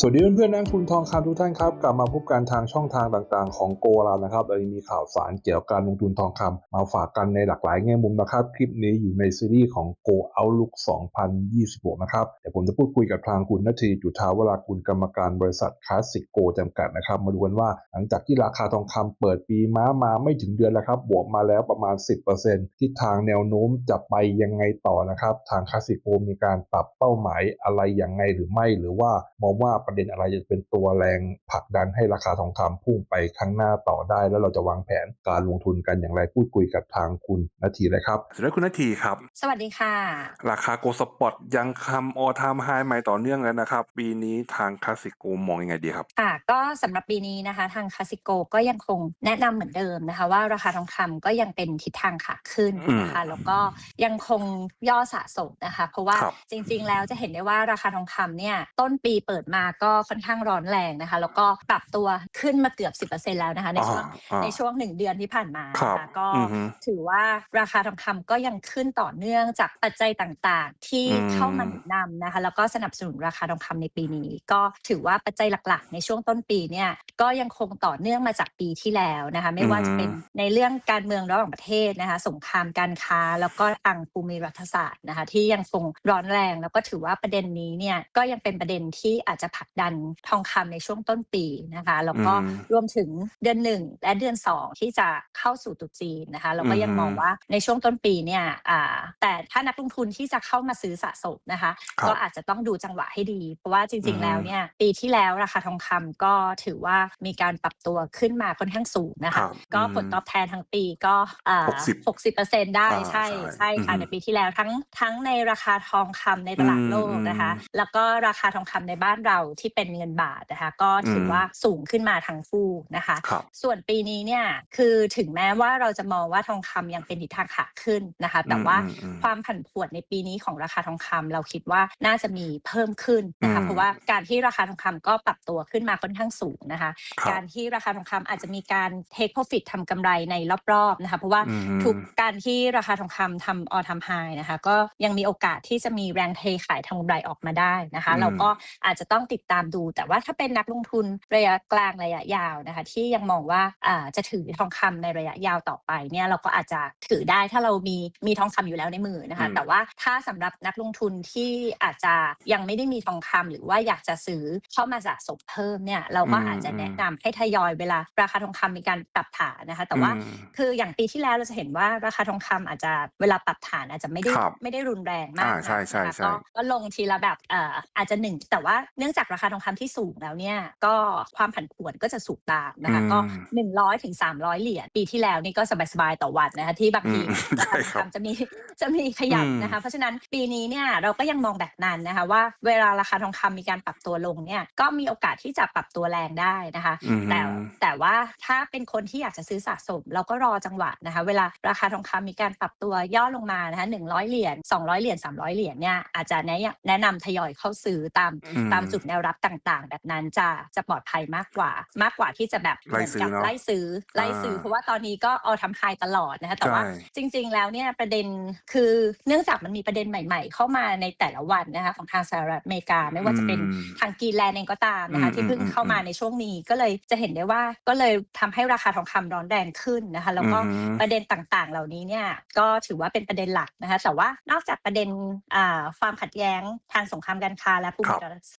สวัสดีเพื่อนๆนักทุนทองคำทุกท่านครับ กลับมาพบกันทางช่องทางต่างๆ ของโกเรานะครับเรามีข่าวสารเกี่ยวกับการลงทุนทองคำมาฝากกันในหลากหลายแง่มุมนะครับ คลิปนี้อยู่ในซีรีส์ของ Go Outlook 2026 นะครับเดี๋ยวผมจะพูดคุยกับทางคุณนาทีจุธาวรากุลกรรมการบริษัทคลาสสิกโกจำกัดนะครับ มาดูกันว่าหลังจากที่ราคาทองคำเปิดปีม้ามาไม่ถึงเดือนแล้วครับบวกมาแล้วประมาณ 10%ทิศทางแนวโน้มจะไปยังไงต่อนะครับทางคลาสสิกโกมีการปรับเป้าหมายอะไรอย่างไงหรือไม่หรือว่ามองว่าประเด็นอะไรจะเป็นตัวแรงผลักดันให้ราคาทองคำพุ่งไปข้างหน้าต่อได้ แล้วเราจะวางแผนการลงทุนกันอย่างไรพูดคุยกับทางคุณนาทีเลยครับสวัสดีคุณนาทีครับ สวัสดีค่ะ ราคาโกลสปอตยังคำออทามไฮใหม่ต่อเนื่องแล้วนะครับ ปีนี้ทางคลาสสิโกมองยังไงดีครับค่ะก็สำหรับปีนี้นะคะ ทางคาสิโกก็ยังคงแนะนำเหมือนเดิมนะคะ ว่าราคาทองคำก็ยังเป็นทิศทางขาขึ้นนะคะอืมแล้วก็ยังคงย่อสะสมนะคะ เพราะว่าครับจริง ๆ แล้วจะเห็นได้ว่าราคาทองคำเนี่ยต้นปีเปิดมาก็ค่อนข้างร้อนแรงนะคะ แล้วก็ปรับตัวขึ้นมาเกือบ 10%แล้วนะคะในช่วงอ่าในช่วงหนึ่งเดือนที่ผ่านมาครับนะคะก็อือฮึถือว่าราคาทองคำก็ยังขึ้นต่อเนื่องจากปัจจัยต่างๆ ที่อืมเข้ามาหนุนนำนะคะ แล้วก็สนับสนุนราคาทองคำในปีนี้ ก็ถือว่าปัจจัยหลักๆ ในช่วงต้นปีเนี่ยก็ยังคงต่อเนื่องมาจากปีที่แล้วนะคะไม่ว่าจะเป็นในเรื่องการเมืองระหว่างประเทศนะคะ สงครามการค้า แล้วก็ทางภูมิรัฐศาสตร์นะคะ ที่ยังคงร้อนแรง แล้วก็ถือว่าประเด็นนี้เนี่ยก็ยังเป็นประเด็นที่อาจจะผลักดันทองคำในช่วงต้นปีนะคะ แล้วก็อืมรวมถึงเดือนหนึ่งและเดือนสองที่จะเข้าสู่ตรุษจีนนะคะเราก็ยังอืมมองว่าในช่วงต้นปีเนี่ยอ่าแต่ถ้านักลงทุนที่จะเข้ามาซื้อสะสมนะคะครับก็อาจจะต้องดูจังหวะให้ดี เพราะว่าจริงอืๆมแล้วเนี่ยปีที่แล้วราคาทองคำก็ถือว่ามีการปรับตัวขึ้นมาค่อนข้างสูงนะครัคะบก็อืมผลตอบแทนทั้งปีก็อ่า60หกสิบเปอร์เซ็นต์ได้อ่าใช่ใช่ใช่ค่ะอืมในปีที่แล้วทั้งทั้งในราคาทองคำในตลาดโลกนะคะอืมแล้วก็ราคาทองคำในบ้านเราที่เป็นเงินบาทนะคะก็ถืออมว่าสูงขึ้นมาทั้งคู่นะคะครับส่วนปีนี้เนี่ยคือถึงแม้ว่าเราจะมองว่าทองคำยังเป็นทิศทางขาขึ้นนะคะ แต่ว่าอืมอืมความผันผวนในปีนี้ของราคาทองคำเราคิดว่าน่าจะมีเพิ่มขึ้นนะคะอืมเพราะว่าการที่ราคาทองคำก็ปรับตัวขึ้นมาค่อนข้างสูงนะคะครับการที่ราคาทองคำอาจจะมีการ take profit ทำกำไรในรอบๆนะคะเพราะว่าอืมทุกการที่ราคาทองคำทำออทำไฮนะคะก็ยังมีโอกาสที่จะมีแรงเทขายทำกำไรออกมาได้นะคะอืมเราก็อาจจะต้องติดตามดู แต่ว่าถ้าเป็นนักลงทุนระยะกลางระยะยาวนะคะ ที่ยังมองว่าอ่าจะถือทองคำในระยะยาวต่อไปเนี่ยเราก็อาจจะถือได้ถ้าเรามีมีทองคำอยู่แล้วในมือนะคะอืมแต่ว่าถ้าสำหรับนักลงทุนที่อาจจะยังไม่ได้มีทองคำหรือว่าอยากจะซื้อเข้ามาสะสมเพิ่มเนี่ยเราก็อืมอาจจะแนะนำให้ทยอยเวลาราคาทองคำมีการปรับฐานนะคะ แต่ว่าอืมคืออย่างปีที่แล้วเราจะเห็นว่าราคาทองคำอาจจะเวลาปรับฐานอาจจะไม่ได้ครับไม่ได้รุนแรงมากอ่าใช่ใช่นะคะใช่ก็ก็ลงทีละแบบเอ่ออาจจะหนึ่งแต่ว่าเนื่องจากราคาทองคำที่สูงแล้วเนี่ยก็ความผันผวนก็จะสูงตามนะคะอืมก็หนึ่งร้อยถึงสามร้อยเหรียญปีที่แล้วนี่ก็สบายๆต่อวันนะคะที่บางทีอืมราคาใช่ทองครับคำจะมีจะมีขยับอืมนะคะเพราะฉะนั้นปีนี้เนี่ยเราก็ยังมองแบบนั้นนะคะว่าเวลาราคาทองคำมีการปรับตัวลงเนี่ยก็มีโอกาสที่จะปรับตัวแรงได้นะคะอืมแต่แต่ว่าถ้าเป็นคนที่อยากจะซื้อสะสม เราก็รอจังหวะนะคะ เวลาราคาทองคำมีการปรับตัวย่อลงมานะคะหนึ่งร้อยเหรียญสองร้อยเหรียญสามร้อยเหรียญเนี่ยอาจจะแนะแนะนำทยอยเข้าซื้อตามอืมตามจุดแนวรับต่างๆ แบบนั้นจะจะปลอดภัยมากกว่า มากกว่าที่จะแบบไล่ซื้อเหมืนกับเนอะไล่ซื้อไล่ซื้ออ่าเพราะว่าตอนนี้ก็เอาทำไฮตลอดนะคะแต่ว่าใช่จริง ๆ แล้วเนี่ยประเด็นคือเนื่องจากมันมีประเด็นใหม่ ๆ เข้ามาในแต่ละวันนะคะของทางสหรัฐอเมริกา ไม่ว่าจะเป็นอืมทางกรีนแลนด์เองก็ตามนะคะอืมที่เพิ่งอืมเข้ามาในช่วงนี้ก็เลยจะเห็นได้ว่าก็เลยทำให้ราคาทองคำร้อนแรงขึ้นนะคะแล้วก็อืมประเด็นต่างๆ เหล่านี้เนี่ยก็ถือว่าเป็นประเด็นหลักนะคะแต่ว่านอกจากประเด็นอ่าความขัดแย้งทางสงครามการค้าและภูมิ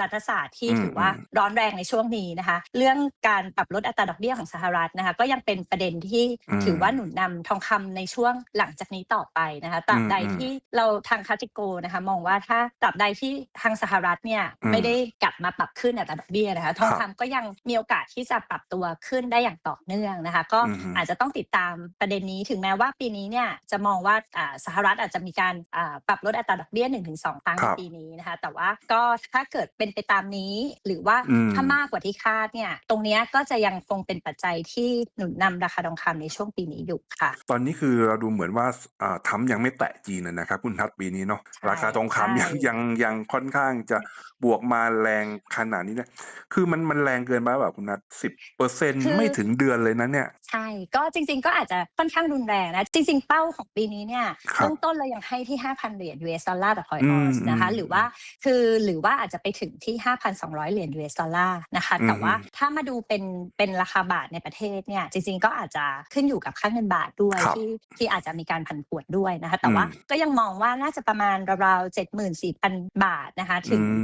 รัฐศาสตร์ที่อืมถือว่าอืมร้อนแรงในช่วงนี้นะคะ เรื่องการปรับลดอัตราดอกเบี้ยของสหรัฐนะคะก็ยังเป็นประเด็นที่อืมถือว่าหนุนนำทองคำในช่วงหลังจากนี้ต่อไปนะคะตราบใดอืมที่เราทางคาติโกนะคะมองว่าถ้าตราบใดที่ทางสหรัฐเนี่ยอืมไม่ได้กลับมาปรับขึ้นอัตราดอกเบี้ยนะคะทองครับคำก็ยังมีโอกาสที่จะปรับตัวขึ้นได้อย่างต่อเนื่องนะคะ ก็อือฮึอาจจะต้องติดตามประเด็นนี้ถึงแม้ว่าปีนี้เนี่ยจะมองว่าอ่าสหรัฐอาจจะมีการอ่าปรับลดอัตราดอกเบี้ย1-2ครั้งครัในบปีนี้นะคะ แต่ว่าก็ถ้าเกิดเป็นไปตามนี้หรือว่าอืมถ้ามากกว่าที่คาดเนี่ย ตรงเนี้ยก็จะยังคงเป็นปัจจัยที่หนุนนำราคาทองคำในช่วงปีนี้อยู่ค่ะ ตอนนี้คือเราดูเหมือนว่าอ่าทรัมป์ยังไม่แตะจีนนะนะครับคุณทัศน์ปีนี้เนาะใช่ราคาทองคำยังใช่ยังยังค่อนข้างจะบวกมาแรงขนาดนี้เนี่ยคือมันมันแรงเกินไปแบบคุณนัทสิบเปอร์เซ็นไม่ถึงเดือนเลยนะเนี่ย ใช่ ก็จริง ๆ ก็อาจจะค่อนข้างรุนแรงนะ จริง ๆ เป้าของปีนี้เนี่ยครับเบื้องต้นเรายังให้ที่ 5,000 เหรียญ US ดอลลาร์ต่ออืออมสนะคะอืมหรือว่าคือหรือว่าอาจจะไปถึงที่5,200 เหรียญ US ดอลลาร์นะคะอืมแต่ว่าถ้ามาดูเป็นเป็นราคาบาทในประเทศเนี่ยจริงๆ ก็อาจจะขึ้นอยู่กับค่าเงินบาทด้วยครับที่ที่อาจจะมีการผันผวนด้วยนะคะ แต่ว่าอืมก็ยังมองว่าน่าจะประมาณราวๆ74,000 บาทนะคะถึงอื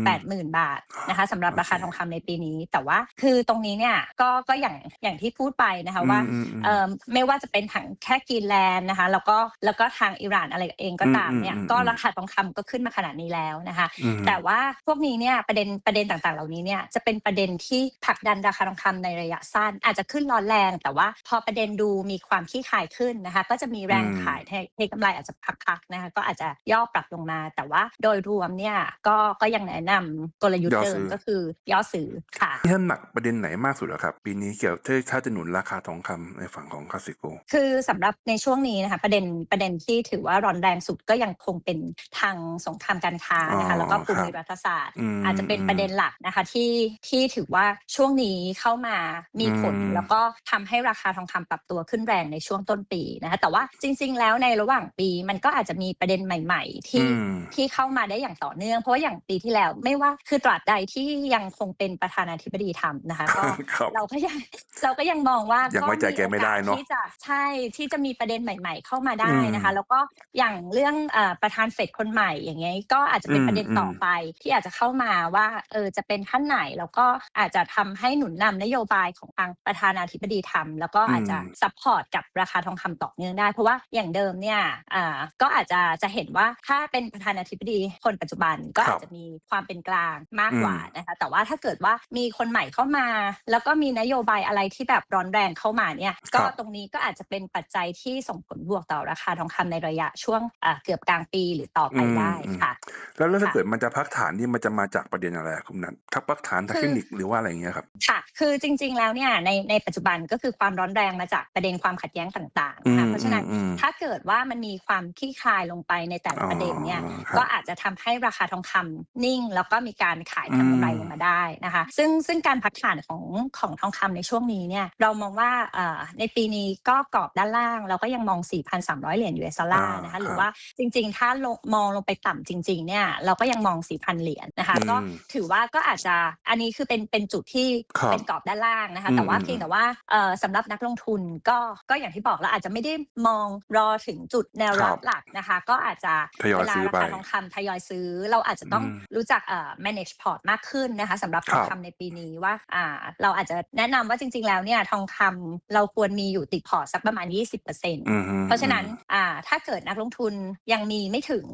ม80,000 บาทนะคะสำหรับโอเคราคาทองคำในปีนี้ แต่ว่าคือตรงนี้เนี่ยก็ก็อย่างอย่างที่พูดไปนะคะว่าอืมอืมเอ่อไม่ว่าจะเป็นถังแค่กรีนแลนด์นะคะ แล้วก็แล้วก็ทางอิหร่านอะไรเองก็ตามเนี่ยอืมอืมก็อืมราคาทองคำก็ขึ้นมาขนาดนี้แล้วนะคะอืมแต่ว่าพวกนี้เนี่ยประเด็นประเด็นต่างๆ เหล่านี้เนี่ยจะเป็นประเด็นที่ผลักดันราคาทองคำในระยะสั้น อาจจะขึ้นร้อนแรง แต่ว่าพอประเด็นดูมีความขี้ขายขึ้นนะคะก็จะมีแรงอืมขายให้ให้กำไรอาจจะพักๆนะคะก็อาจจะย่อปรับลงมา แต่ว่าโดยรวมเนี่ยก็ก็ยังแนะนำกลยุทธ์เดิมก็คือย่อซื้อค่ะที่ท่านหนักประเด็นไหนมากสุดอะครับ ปีนี้เกี่ยวที่ถ้าจะหนุนราคาทองคำในฝั่งของคาสิโกคือสำหรับในช่วงนี้นะคะประเด็นประเด็นที่ถือว่าร้อนแรงสุดก็ยังคงเป็นทางสงครามการค้านะคะอ๋อแล้วก็ภูครับมิรัฐศาสตร์มอาจจะเป็นประเด็นหลักนะคะที่ที่ถือว่าช่วงนี้เข้ามามีผลอืมแล้วก็ทำให้ราคาทองคำปรับตัวขึ้นแรงในช่วงต้นปีนะคะแต่ว่าจริง ๆ แล้วในระหว่างปีมันก็อาจจะมีประเด็นใหม่ ๆ ที่อืมที่เข้ามาได้อย่างต่อเนื่อง เพราะว่าอย่างปีที่แล้วไม่ว่าคือตราบใดที่ยังคงเป็นประธานาธิบดีทำนะคะก็ครับเราก็ยังเราก็ยังมองว่ายังไว้ใจแกไม่ได้เนอะโอกสที่จะใช่ที่จะมีประเด็นใหม่ ๆ เข้ามาได้นะคะอืมแล้วก็อย่างเรื่องเออประธานเฟดคนใหม่อย่างเงี้ยก็อาจจะเป็นอืมประเด็นต่ออืมไปที่อาจจะเข้ามาว่าเออจะเป็นท่านไหน แล้วก็อาจจะทำให้หนุนนำนโยบายของทางประธานาธิบดีทำแล้วก็อาจจะซัพพอร์ตกับราคาทองคำต่อเนื่องได้ เพราะว่าอย่างเดิมเนี่ยอ่าก็อาจจะจะเห็นว่าถ้าเป็นประธานาธิบดีคนปัจจุบันก็อาจจะมีความเป็นกลางมากกว่านะคะแต่ว่าถ้าเกิดว่ามีคนใหม่เข้ามา แล้วก็มีนโยบายอะไรที่แบบร้อนแรงเข้ามาเนี่ยก็ตรงนี้ก็อาจจะเป็นปัจจัยที่ส่งผลบวกต่อราคาทองคำในระยะช่วงอ่าเกือบกลางปีหรือต่อไปได้ค่ะ แล้วแล้วถ้าค่ะเกิดมันจะพักฐานนี่มันจะมาจากประเด็นอะไรอะคุณนัททักพักฐานทางคือเทคนิคหรือว่าอะไรอย่างเงี้ยครับค่ะคือจริง ๆ แล้วเนี่ยในในปัจจุบันก็คือความร้อนแรงมาจากประเด็นความขัดแย้งต่างๆนะคะเพราะฉะนั้นอืมถ้าเกิดว่ามันมีความคลี่คลายลงไปในแต่ละประเด็นเนี่ยอ๋อครับก็อาจจะทำให้ราคาทองคำนิ่ง แล้วก็มีการขายทำกำไรอืมลงมาได้นะคะ ซึ่งซึ่งการพักฐานของของทองคำในช่วงนี้เนี่ยเรามองว่าเอ่อในปีนี้ก็กรอบด้านล่าง เราก็ยังมอง 4,300 เหรียญ US ดอลลาร์นะคะหรือว่าจริง ๆ ถ้าลงมองลงไปต่ำจริง ๆ เนี่ยเราก็ยังมอง 4,000 เหรียญนะคะก็อืมถือว่าก็อาจจะอันนี้คือเป็นเป็นจุดที่ครับเป็นกรอบด้านล่างนะคะอืมแต่ว่าอืม เพียงแต่ว่าเอ่อสำหรับนักลงทุนก็ก็อย่างที่บอกเราอาจจะไม่ได้มองรอถึงจุดแนวรับหลักนะคะ ก็อาจจะทยอยเวลาซื้อราไปคาทองคำทยอยซื้อ เราอาจจะต้องอืมรู้จักเอ่อ manage port มากขึ้นนะคะสำหรับทองครัคำบในปีนี้ว่าอ่าเราอาจจะแนะนำว่าจริง ๆ แล้วเนี่ยทองคำเราควรมีอยู่ติดพอร์ตสักประมาณ 20%อืมฮึเพราะฉะนั้นอ่าถ้าเกิดนักลงทุนยังมีไม่ถึง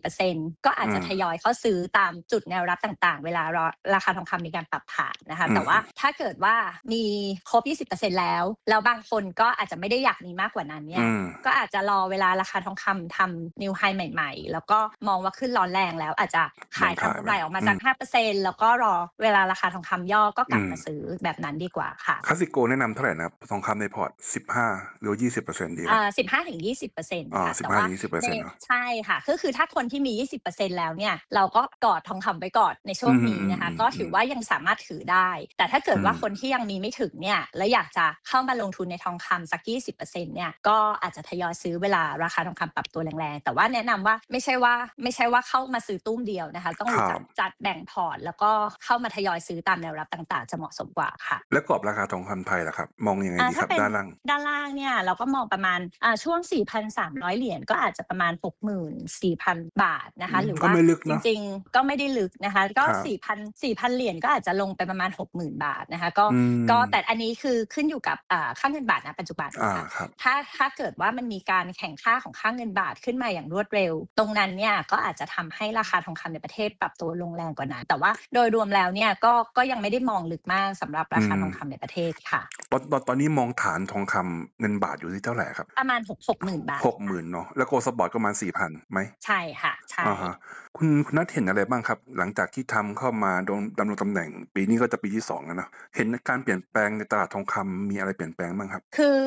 20%ก็อาจจะอืมทยอยเข้าซื้อตามจุดแนวรับต่างๆ เวลารอราคาทองคำมีการปรับผ่านนะคะอืมแต่ว่าถ้าเกิดว่ามีครบ 20%แล้ว แล้วบางคนก็อาจจะไม่ได้อยากมีมากกว่านั้นเนี่ยอืมก็อาจจะรอเวลาราคาทองคำทำนิวไฮใหม่ ๆ แล้วก็มองว่าขึ้นร้อนแรงแล้วอาจจะขายลงขายทำกำไรไปออกมาจากอืม5%แล้วก็รอเวลาราคาทองคำย่อก็กลับอืมมาซื้อแบบนั้นดีกว่าค่ะคาสิโกแนะนำเท่าไหร่นะครับทองคำในพอร์ตสิบห้าหรือยี่สิบเปอร์เซ็นต์ดีครับอ่าสิบห้าถึงยี่สิบเปอร์เซ็นต์อ่าค่ะสิบแต่ห้าว่ายี่สิบเปอร์เซ็นต์ในเนาะใช่ค่ะก็คือถ้าคนที่มี 20%แล้วเนี่ยเราก็กอดทองคำไว้ก่อนในช่วงนี้นะคะอืมก็ถือว่ายังสามารถถือได้ แต่ถ้าเกิดว่าอืมคนที่ยังมีไม่ถึงเนี่ยแล้วอยากจะเข้ามาลงทุนในทองคำสัก20%เนี่ยก็อาจจะทยอยซื้อเวลาราคาทองคำปรับตัวแรงๆ แต่ว่าแนะนำว่าไม่ใช่ว่าไม่ใช่ว่าเข้ามาซื้อตุ้มเดียวนะคะ ต้องรู้จักจัดแบ่งพอร์ต แล้วก็เข้ามาทยอยซื้อตามแนวรับต่างๆ จะเหมาะสมกว่าค่ะ แล้วกรอบราคาทองคำไทยล่ะครับ มองยังไงอ่าดีครับถ้าเป็นด้านล่าง ด้านล่างเนี่ยเราก็มองประมาณอ่าช่วง 4,300 เหรียญก็อาจจะประมาณ 64,000 บาทนะคะอืมหรือก็ว่าไม่ลึกจเนอะริงๆก็ไม่ได้ลึกนะคะก็ครับ4,000 4,000เหรียญก็อาจจะลงไปประมาณ60,000บาทนะคะก็อืมก็แต่อันนี้คือขึ้นอยู่กับอ่าค่าเงินบาทณปัจจุบันอ่าค่ะครับถ้าถ้าเกิดว่ามันมีการแข่งค่าของค่าเงินบาทขึ้นมาอย่างรวดเร็ว ตรงนั้นเนี่ยก็อาจจะทำให้ราคาทองคำในประเทศปรับตัวลงแรงกว่านั้นแต่ว่าโดยรวมแล้วเนี่ยก็ก็ยังไม่ได้มองลึกมากสำหรับราคาอืมทองคำในประเทศค่ะตอนตอนตอนนี้มองฐานทองคำเงินบาทอยู่ที่เท่าไหร่ครับ ประมาณหกหกหมื่นบาทหกหมื่นเนาะแล้วโกลสปอร์ตก็ประมาณสี่พันไหมใช่ค่ะใช่ อ่าฮะคุณคุณนัทเห็นอะไรบ้างครับ หลังจากที่ทำเข้ามาโดนดำรงตำแหน่ง ปีนี้ก็จะปีที่สองแล้วเนอะเห็นการเปลี่ยนแปลงในตลาดทองคำมีอะไรเปลี่ยนแปลงบ้างครับ คือ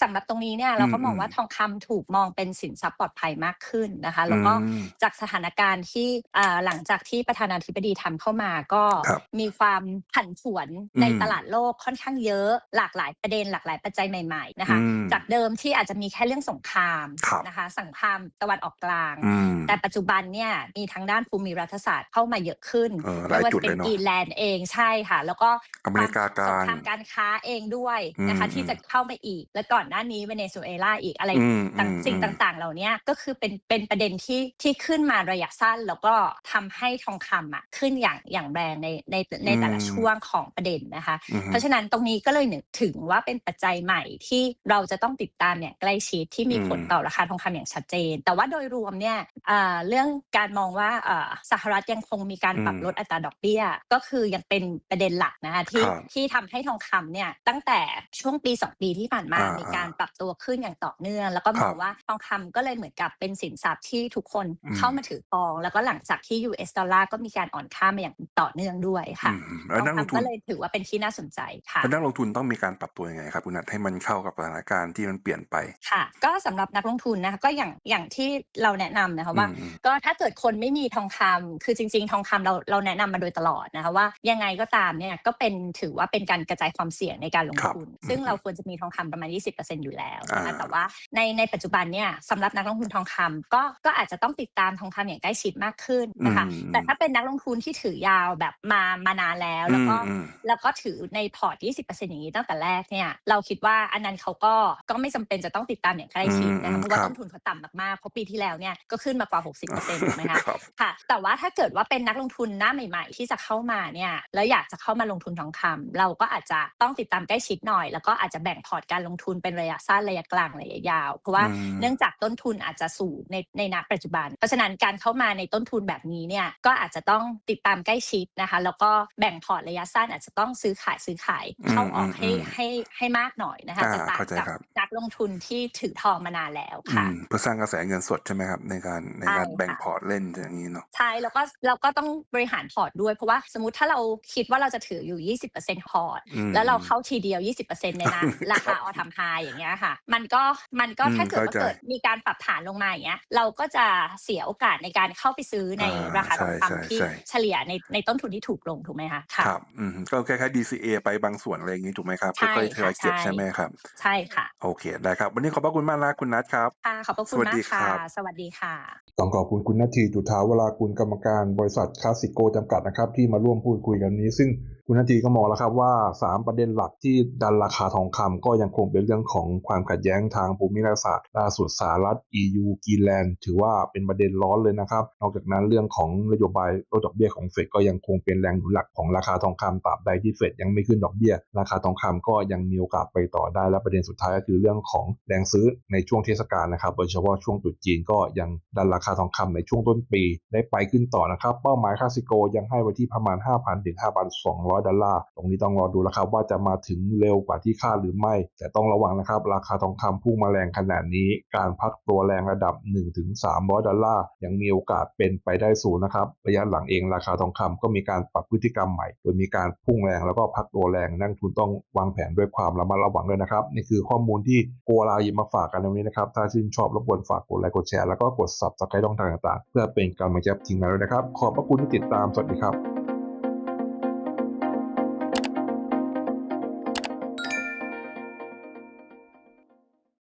สำหรับตรงนี้เนี่ยเราก็มองอืมว่าทองคำถูกมองเป็นสินทรัพย์ปลอดภัยมากขึ้นนะคะแล้วก็อืมจากสถานการณ์ที่อ่าหลังจากที่ประธานาธิบดีทำเข้ามาก็ครับ มีความผันผวนอืมในตลาดโลกค่อนข้างเยอะ หลากหลายประเด็นหลากหลายปัจจัยใหม่ๆนะคะอืมจากเดิมที่อาจจะมีแค่เรื่องสงครามครับ นะคะสงครามตะวันออกกลาง อืมแต่ปัจจุบันเนี่ยมีทางด้านภูมิรัฐศาสตร์เข้ามาเยอะขึ้นเออหไม่ลายว่าจุจะดเป็เลนยเนาะกรีนแลนด์เองใช่ค่ะ แล้วก็อเมริกากลางสงครามการค้าเองด้วยนะคะ อืม ที่จะเข้ามาอีก และก่อนหน้านี้เวเนซุเอลาอีกอะไร อืมต่างอืมสิ่งอืม ต่างๆ เหล่านี้ก็คือเป็นเป็นประเด็นที่ที่ขึ้นมาระยะสั้น แล้วก็ทำให้ทองคำอะขึ้นอย่างอย่างแรงในในในแต่ละช่วงของประเด็นนะคะ อือฮึเพราะฉะนั้นตรงนี้ก็เลยนึกถึงว่าเป็นปัจจัยใหม่ที่เราจะต้องติดตามอย่างใกล้ชิดที่มีผลอืม ต่อราคาทองคำอย่างชัดเจน แต่ว่าโดยรวมเนี่ยเอ่อเรื่องการมองว่าเอ่อสหรัฐยังคงมีการปรับลดอัตราดอกเบี้ย ก็คือยังเป็นประเด็นหลักนะคะที่ครับที่ทำให้ทองคำเนี่ยตั้งแต่ช่วงปี 2 ปีที่ผ่านมาอ่ามีมีการปรับตัวขึ้นอย่างต่อเนื่อง แล้วก็มองครับว่าทองคำก็เลยเหมือนกับเป็นสินทรัพย์ที่ทุกคนอืมเข้ามาถือครอง แล้วก็หลังจากที่ US ดอลลาร์ก็มีการอ่อนค่ามาอย่างต่อเนื่องด้วยค่ะอืมทแล้วองนักลงคำทุนก็เลยถือว่าเป็นที่น่าสนใจค่ะแล้วนักลงทุนต้องมีการปรับตัวยังไงครับคุณนัทให้มันเข้ากับสถานการณ์ที่มันเปลี่ยนไปค่ะ ก็สำหรับนักลงทุนนะคะก็อย่างอย่างที่เราแนะนำนะคะว่าอืมก็ถ้าเกิดคนไม่มีทองคำคือจริง ๆ ทองคำเราเราแนะนำมาโดยตลอดนะคะว่ายังไงก็ตามเนี่ยก็เป็นถือว่าเป็นการกระจายความเสี่ยงในการลงครับทุน ซึ่งอืมเราควรจะมีทองคำประมาณ 20%อยู่แล้วนะคะอ่าแต่ว่าในในปัจจุบันเนี่ยสำหรับนักลงทุนทองคำก็ก็อาจจะต้องติดตามทองคำอย่างใกล้ชิดมากขึ้นนะคะอืมแต่ถ้าเป็นนักลงทุนที่ถือยาวแบบมามานานแล้วแล้วก็อืมแล้วก็ถือในพอร์ต 20%อย่างนี้ตั้งแต่แรกเนี่ยเราคิดว่าอันนั้นเขาก็ก็ไม่จำเป็นจะต้องติดตามอย่างใกล้ชิดนะอืมคะเพราะว่าครับต้นทุนเขาต่ำมากๆเพราะปีที่แล้วเนี่ยก็ขึ้นมากว่า 60%ถูกไหมคะครับค่ะ แต่ว่าถ้าเกิดว่าเป็นนักลงทุนหน้าใหม่ ๆ ที่จะเข้ามาเนี่ยแล้วอยากจะเข้ามาลงทุนทองคำเราก็อาจจะต้องติดตามใกล้ชิดหน่อย แล้วก็อาจจะแบ่งพอร์ตการลงทุนเป็นระยะสั้นระยะกลางระยะยาว เพราะว่าอืมเนื่องจากต้นทุนอาจจะสูงในในณปัจจุบัน เพราะฉะนั้นการเข้ามาในต้นทุนแบบนี้เนี่ยก็อาจจะต้องติดตามใกล้ชิดนะคะ แล้วก็แบ่งพอร์ตระยะสั้นอาจจะต้องซื้อขายซื้อขายเข้าออกให้อืมอืมให้ให้มากหน่อยนะคะอ่าจะต่างเข้าใจกับครับนักลงทุนที่ถือทองมานานแล้วอืค่ะมเพื่อสร้างกระแสเงินสดใช่ไหมครับในการในการใช่ค่ะแบ่งพอร์ตเล่นอย่างนี้เนาะใช่แล้วก็เราก็ต้องบริหารพอร์ตด้วย เพราะว่าสมมติถ้าเราคิดว่าเราจะถืออยู่ 20%พอร์ตอืมแล้วเราเข้าทีเดียว 20%ในนั้นราครัคาบออทำไฮอย่างเงี้ยค่ะ มันก็มันก็อืมถ้าเกิดว่าเข้าใจเกิดมีการปรับฐานลงมาอย่างเงี้ยเราก็จะเสียโอกาสในการเข้าไปซื้อในอ่าราคาทใช่องใช่คำที่ใช่เฉลี่ยในในต้นทุนที่ถูกลงถูกไหมคะค่ะครับอืมก็คล้ายๆ DCA ไปบางส่วนอะไรอย่างนี้ถูกไหมครับใช่ค่อยๆทยอยค่ะเก็บใช่ใช่ไหมครับ ใช่ค่ะ โอเคได้ครับ วันนี้ขอบพระคุณมากนะคุณนัทครับค่ะขอบพระคุสณวัสมาดีกค่ะครับสวัสดีค่ะ ต้องขอบคุณคุณนาทีจุธาวรากุลกรรมการบริษัทคลาสสิโกจำกัดนะครับ ที่มาร่วมพูดคุยกันนี้ ซึ่ง คุณนาทีก็มองแล้วครับว่า 3 ประเด็นหลักที่ดันราคาทองคำก็ยังคงเป็นเรื่องของความขัดแย้งทางภูมิรัฐศาสตร์ล่าสุดสหรัฐ EU กรีนแลนด์ถือว่าเป็นประเด็นร้อนเลยนะครับ นอกจากนั้นเรื่องของนโยบายลดดอกเบี้ยของเฟดก็ยังคงเป็นแรงหนุนหลักของราคาทองคำตราบใดที่เฟดยังไม่ขึ้นดอกเบี้ย ราคาทองคำก็ยังมีโอกาสไปต่อได้และประเด็นสุดท้ายก็คือเรื่องของแรงซื้อในช่วงเทศกาลนะครับโดยเฉพาะช่วงตรุษจีนก็ยังดันราคาทองคำในช่วงต้นปี ได้ไปขึ้นต่อนะครับเป้าหมายคาสิโกยังให้ไว้ที่ประมาณ 5,000ถึง5,200ดอลลาร์ ตรงนี้ต้องรอดูนะครับว่าจะมาถึงเร็วกว่าที่คาดหรือไม่ แต่ต้องระวังนะครับ ราคาทองคำพุ่งมาแรงขนาดนี้ การพักตัวแรงระดับ1ถึง300 ดอลลาร์ ยังมีโอกาสเป็นไปได้สูงนะครับ ระยะหลังเองราคาทองคำก็มีการปรับพฤติกรรมใหม่ โดยมีการพุ่งแรงแล้วก็พักตัวแรงนักลงทุนต้องวางแผนด้วยความระมัดระวังด้วยนะครับ นี่คือข้อมูลที่โกลาหยิบมาฝากกันในวันนี้นะครับ ถ้าชื่นชอบรบกวนฝากกดไลค์กดแชร์แล้วก็กด subscribe ช่องทางต่างๆ เพื่อเป็นกำลังใจทีมงานด้วยนะครับ ขอบพระคุณที่ติดตาม สวัสดีครับ